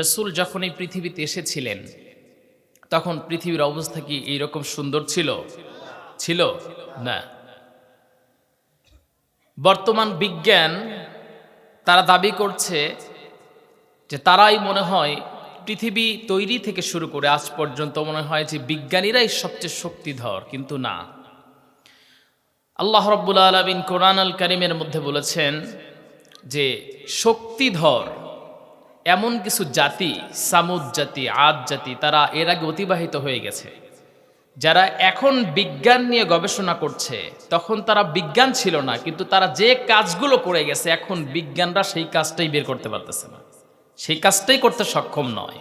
রসুল যখন এই পৃথিবীতে এসেছিলেন, তখন পৃথিবীর অবস্থা কি এইরকম সুন্দর ছিল? ছিল? না। বর্তমান বিজ্ঞান তারা দাবি করছে যে তারাই মনে হয় পৃথিবী তৈরি থেকে শুরু করে আজ পর্যন্ত মনে হয় যে বিজ্ঞানীরাই সবচেয়ে শক্তিধর, কিন্তু না। আল্লাহ রব্বুল আলমিন কোরআন আল করিমের মধ্যে বলেছেন যে শক্তিধর এমন কিছু জাতি, সামুদ জাতি, আদ জাতি, তারা এর আগে অতিবাহিত হয়ে গেছে। যারা এখন বিজ্ঞান নিয়ে গবেষণা করছে, তখন তারা বিজ্ঞান ছিল না, কিন্তু তারা যে কাজগুলো করে গেছে, এখন বিজ্ঞানরা সেই কাজটাই বের করতে পারতেছে না। সেই কাজটাই করতে সক্ষম নয়।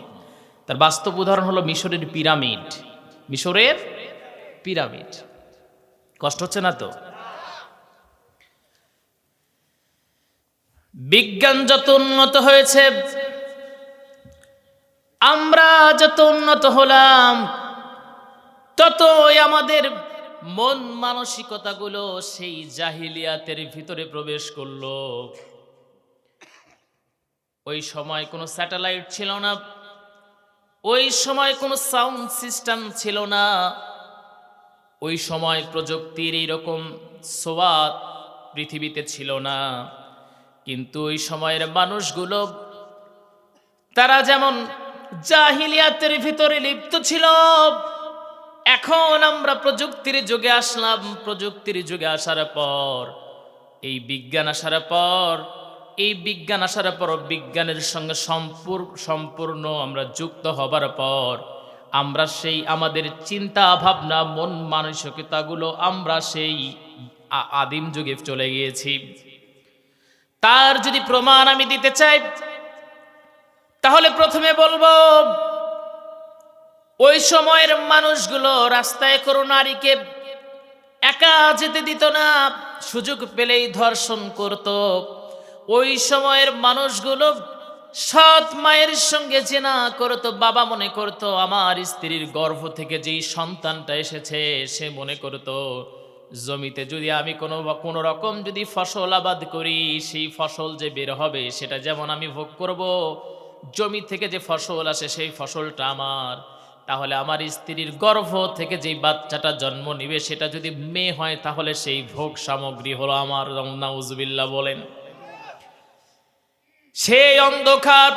তার বাস্তব উদাহরণ হলো মিশরের পিরামিড। মিশরের পিরামিড। কষ্ট হচ্ছে না তো? বিজ্ঞান যত উন্নত হয়েছে আমরা যত উন্নত হলাম, ততই আমাদের মন মানসিকতাগুলো সেই জাহিলিয়াতের ভিতরে প্রবেশ করল। ওই সময় কোনো স্যাটেলাইট ছিল না, ওই সময় কোনো সাউন্ড সিস্টেম ছিল না, ওই সময় প্রযুক্তির এইরকম সোয়াদ পৃথিবীতে ছিল না। কিন্তু ওই সময়ের মানুষগুলো, তারা যেমন জাহিলিয়াতের ভিতরে লিপ্ত ছিল। এখন আমরা প্রযুক্তির যুগে আসলাম। প্রযুক্তির যুগে আসার পর, এই বিজ্ঞান আসার পর, এই বিজ্ঞান আসার পর বিজ্ঞানের সঙ্গে সম্পূর্ণ সম্পূর্ণ আমরা যুক্ত হবার পর, আমরা সেই আমাদের চিন্তা ভাবনা, মন মানসিকতাগুলো আমরা সেই আদিম যুগে চলে গিয়েছি। তার যদি প্রমাণ আমি দিতে চাই তাহলে প্রথমে বলব, ওই সময়ের মানুষগুলো রাস্তায় কোনো নারীকে একা যেতে দিত না, সুযোগ পেলেই ধর্ষণ করত। ওই সময়ের মানুষগুলো সৎ মায়ের সঙ্গে জেনা করত, বাবা মনে করত, আমার স্ত্রীর গর্ভ থেকে যেই সন্তানটা এসেছে, সে মনে করত, জমিতে যদি আমি কোনো কোনো রকম যদি ফসল আবাদ করি, সেই ফসল যে বের হবে, সেটা যেমন আমি ভোগ করব জমি থেকে যে ফসল আসে, সেই ফসলটা আমার। তাহলে আমার স্ত্রীর গর্ভ থেকে যেই বাচ্চাটা জন্ম নিবে, সেটা যদি মেয়ে হয়, তাহলে সেই ভোগ সামগ্রী হলো আমার নাউজবিল্লা বলেন। সেই অন্ধকার,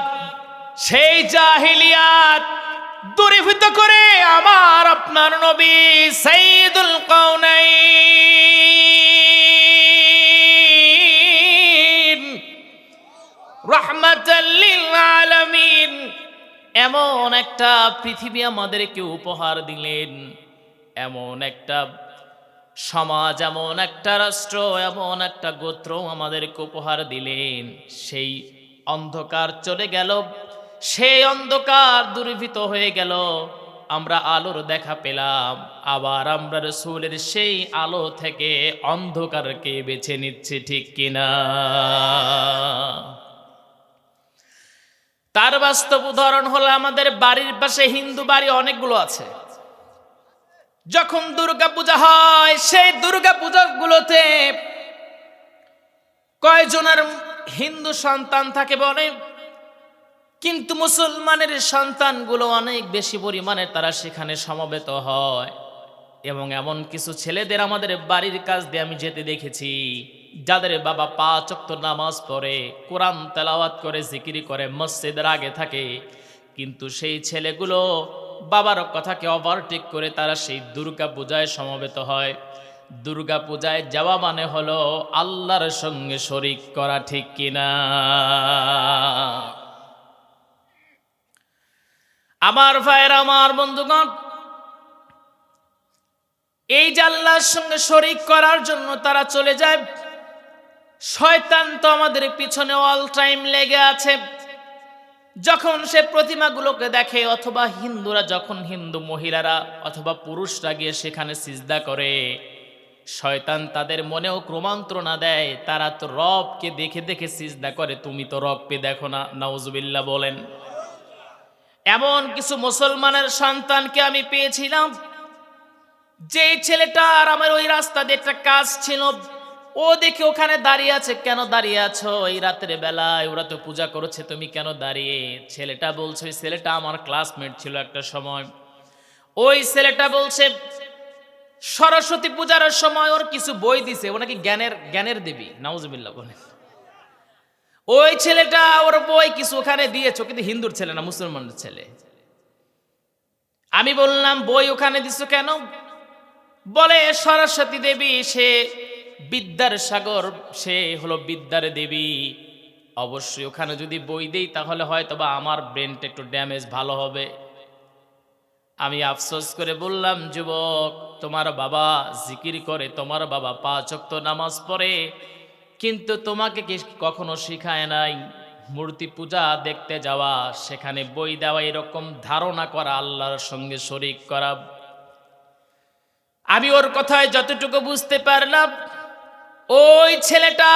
সেই জাহিলিয়াত দূরীভূত করে আমার আপনার নবী সাইদুল কাউনাইন আলামিন। এমন একটা পৃথিবী আমাদেরকে উপহার দিলেন। এমন একটা সমাজ, এমন একটা রাষ্ট্র, এমন একটা গোত্র আমাদেরকে উপহার দিলেন। সেই অন্ধকার চলে গেল। সেই অন্ধকার দূরীভূত হয়ে গেল। আমরা আলোর দেখা পেলাম। আবার আমরা রসুলের সেই আলো থেকে অন্ধকারকে বেছে নিচ্ছে, ঠিক কিনা? তার বাস্তব উদাহরণ হলো আমাদের বাড়ির পাশে হিন্দু বাড়ি অনেকগুলো আছে। যখন দুর্গা পূজা হয়, সেই দুর্গা পূজাগুলোতে কয়জনের হিন্দু সন্তান থাকে বলে? কিন্তু মুসলমানের সন্তানগুলো অনেক বেশি পরিমাণে তারা সেখানে সমবেত হয়। এবং এমন কিছু ছেলেদের আমাদের বাড়ির কাজ দিয়ে আমি যেতে দেখেছি। যাদের বাবা পাঁচ অক্ত নামাজ পড়ে, কোরআন তেলাওয়াত করে, জিকিরি করে, মসজিদের আগে থাকে, কিন্তু সেই ছেলেগুলো বাবার কথাকে ওভারটেক করে তারা সেই দুর্গা পূজায় সমবেত হয়। দুর্গা পূজায় যাওয়া মানে হলো আল্লাহর সঙ্গে শরিক করা, ঠিক কিনা আমার ভাইয়ের, আমার বন্ধুগণ, এই যে আল্লাহর সঙ্গে শরিক করার জন্য তারা চলে যায় শয়তান তো আমাদের পিছনে অল টাইম লেগে আছে। যখন সে প্রতিমাগুলোকে দেখে, অথবা হিন্দুরা যখন হিন্দু মহিলারা অথবা পুরুষরা গিয়ে সেখানে সিজদা করে, শয়তান তাদের মনেও ক্রমান্ত্রণা দেয়, তারা তো রবকে দেখে দেখে সিজদা করে, তুমি তো রবকে দেখো না, নাউজুবিল্লাহ বলেন। এমন কিছু মুসলমানের সন্তানকে আমি পেয়েছিলাম যে ছেলেটার আমার ওই রাস্তা দিয়ে একটা কাজ ছিল। ও দেখি ওখানে দাঁড়িয়ে আছে, কেন দাঁড়িয়ে আছো? এই রাতের বেলায় ওরা তো পূজা করেছে, তুমি কেন দাঁড়িয়ে? ছেলেটা বলছে, ওই ছেলেটা আমার ক্লাসমেট ছিল একটা সময়। ওই ছেলেটা বলছে, সরস্বতী পূজার সময় ওর কিছু বই দিছে। ও নাকি জ্ঞানের জ্ঞানের দেবী নাউজবিল্লা বলে। ওই ছেলেটা ওর বই কিছু ওখানে দিয়েছ কিন্তু হিন্দুর ছেলে না মুসলমানের ছেলে। আমি বললাম, বই ওখানে দিছো কেন? বলে, সরস্বতী দেবী, সে বিদ্যার সাগর, সে হলো বিদ্যার দেবী। অবশ্যই ওখানে যদি বই দেই, তাহলে হয়তো বা আমার ব্রেনটা একটু ড্যামেজ ভালো হবে। আমি আফসোস করে বললাম, যুবক, তোমার বাবা জিকির করে, তোমার বাবা পাঁচ ওয়াক্ত নামাজ পড়ে, কিন্তু তোমাকে কি কখনো শিখায় নাই? মূর্তি পূজা দেখতে যাওয়া, সেখানে বই দেওয়া, এরকম ধারণা করা, আল্লাহর সঙ্গে শরিক করা। আমি ওর কথায় যতটুকু বুঝতে পারলাম ওই ছেলেটা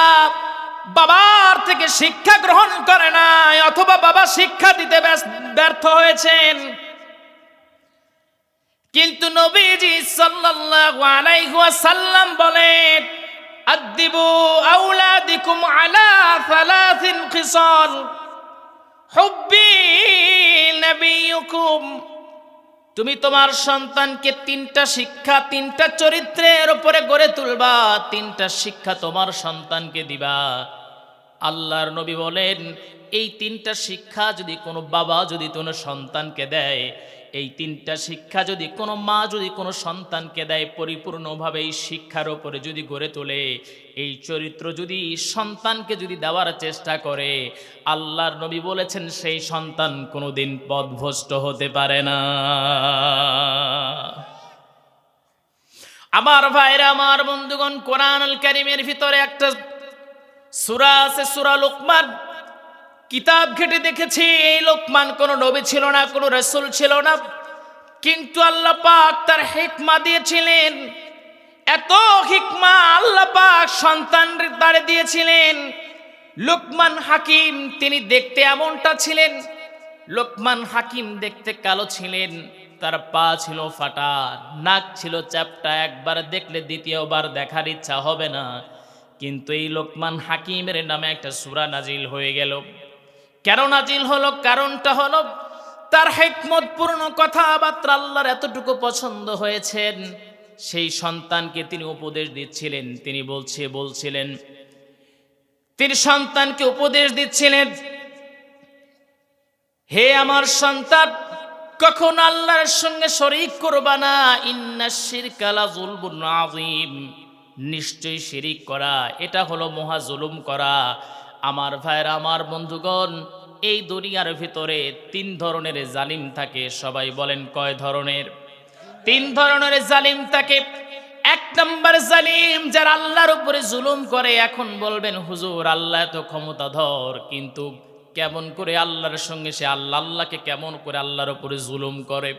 বাবার থেকে শিক্ষা গ্রহণ করে নাই, অথবা বাবা শিক্ষা দিতে ব্যর্থ হয়েছেন। কিন্তু নবীজি সাল্লাল্লাহু আলাইহি ওয়াসাল্লাম বলেন আদিবু আউলাদিকুম আলা সালাসিন খিসাল, হুব্বি নবিয়ুকুম তুমি তোমার সন্তানকে তিনটা শিক্ষা, তিনটা চরিত্রের উপরে গড়ে তুলবা, তিনটা শিক্ষা তোমার সন্তানকে দিবা। আল্লাহর নবী বলেন, এই তিনটা শিক্ষা যদি কোনো বাবা যদি কোনো সন্তানকে দেয় এই তিনটা শিক্ষা যদি কোনো মা, যদি কোনো সন্তানকে দেয় পরিপূর্ণভাবে এই শিক্ষার ওপরে যদি গড়ে তোলে, এই চরিত্র যদি সন্তানকে যদি দেওয়ার চেষ্টা করে, আল্লাহর নবী বলেছেন সেই সন্তান কোনোদিন পদভ্রষ্ট হতে পারে না। আমার ভাইরা, আমার বন্ধুগণ কোরআন আল কারিমের ভিতরে একটা সুরা আছে, সুরা লোকমান। কিতাব ঘেটে দেখেছি, এই লোকমান কোনো নবী ছিল না, কোনো রসুল ছিল না। কিন্তু আল্লাহ পাক তার হেকমা দিয়েছিলেন। এত হিকমা আল্লাহ পাক সন্তান তারে দিয়েছিলেন। লোকমান হাকিম, তিনি দেখতে এমনটা ছিলেন। লোকমান হাকিম দেখতে কালো ছিলেন, তার পা ছিল ফাটা, নাক ছিল চ্যাপটা, একবার দেখলে দ্বিতীয়বার দেখার ইচ্ছা হবে না। কিন্তু এই লোকমান হাকিমের নামে একটা সুরা নাজিল হয়ে গেল। কেন নাজিল হলো? কারণটা হলো তার হেকমতপূর্ণ কথাবার্তা আল্লাহর এতটুকু পছন্দ হয়েছেন। সেই সন্তানকে তিনি উপদেশ দিচ্ছিলেন। তিনি বলছে, বলছিলেন, তিনি সন্তানকে উপদেশ দিচ্ছিলেন, হে আমার সন্তান, কখন আল্লাহর সঙ্গে শরিক করবা না। ইন্না শিরকালা জুলবুন আযীম। নিশ্চয়ই শিরিক করা, এটা হলো মহা জুলুম করা। আমার ভাইয়ের, আমার বন্ধুগণ এই দুনিয়ার ভিতরে তিন ধরনের জালিম থাকে। সবাই বলেন কয় ধরনের? তিন ধরনের জালিম থাকে। এক নম্বর জালিম যারা আল্লাহর উপরে জুলুম করে, এখন বলবেন, হুজুর, আল্লাহ তো ক্ষমতাধর, কিন্তু কেমন করে আল্লাহর সঙ্গে সে আল্লাহ, আল্লাহকে কেমন করে আল্লাহর উপরে জুলুম করে?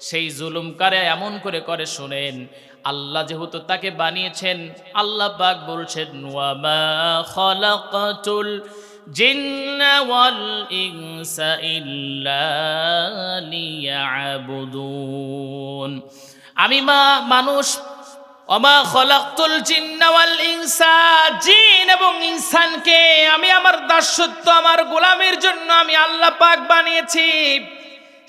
সেই জুলুম করে এমন করে করে, শোনেন, আল্লাহ যেহেতু তাকে বানিয়েছেন, আল্লাহ পাক বলছেন ওয়ামা খলাকাতুল ওয়াল ইনসা ইল্লা লিয়াবুদুন আমি মা মানুষ অমা খলাক্তুল জিন্না ওয়াল ইনসা, জিন এবং ইনসানকে আমি আমার দাসত্ব, আমার গোলামের জন্য আমি আল্লাহ পাক বানিয়েছি।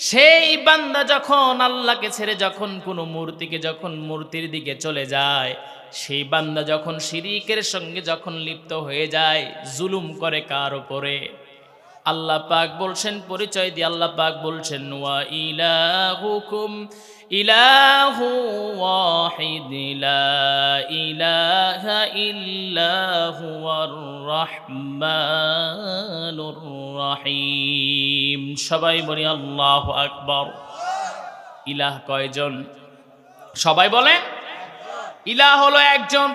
সেই বান্দা যখন আল্লাহকে ছেড়ে যখন কোনো মূর্তিকে, যখন মূর্তির দিকে চলে যায় সেই বান্দা যখন শিরিকের সঙ্গে যখন লিপ্ত হয়ে যায়, জুলুম করে কার ওপরে আল্লাহ পাক বলছেন, পরিচয় দিয়ে আল্লাহ পাক বলছেন, ওয়া ইলাহুকুম, ইলাহু ওয়াহিদ, লা ইলাহা ইল্লা হুয়ার রহমানুর রাহিম। সবাই বলি, আল্লাহু আকবার। ইলাহ কয়জন? সবাই বলে ইলাহ হলো একজন।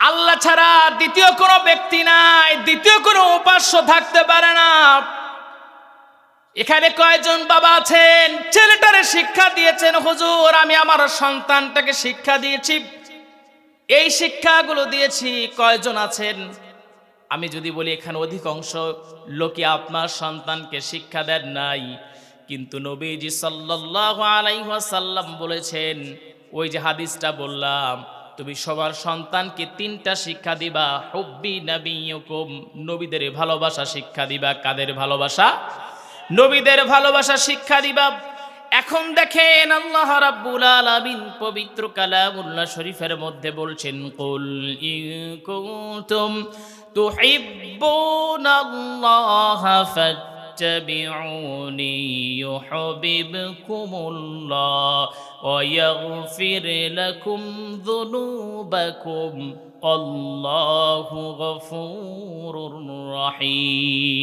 আল্লাহ ছাড়া দ্বিতীয় কোনো ব্যক্তি নাই, দ্বিতীয় কোনো উপাস্য থাকতে পারে না। এখানে কয়জন বাবা আছেন? ছেলেটারে শিক্ষা দিয়েছেন, হুজুর, আমি আমার সন্তানটাকে শিক্ষা দিয়েছি। এই শিক্ষাগুলো দিয়েছি, কয়জন আছেন? আমি যদি বলি, এখানে অধিকাংশ লোকে আপনার সন্তানকে শিক্ষা দেন নাই। কিন্তু নবীজি সাল্লাল্লাহু আলাইহি ওয়াসাল্লাম বলেছেন ওই যে হাদিসটা বললাম, তুমি সবার সন্তানকে তিনটা শিক্ষা দিবা, হব্বি নবীকুম নবীদের ভালোবাসা শিক্ষা দিবা, কাদের ভালোবাসা? নবীদের ভালোবাসা শিক্ষা দিবা। এখন দেখেন আল্লাহ রাব্বুল আলামিন পবিত্র কালামুল্লাহ শরীফের মধ্যে বলছেন, কুল ইন কুনতুম তুহিব্বুনাল্লাহ تبعوني يحببكم الله ويغفر لكم ذنوبكم. الله غفور رحيم.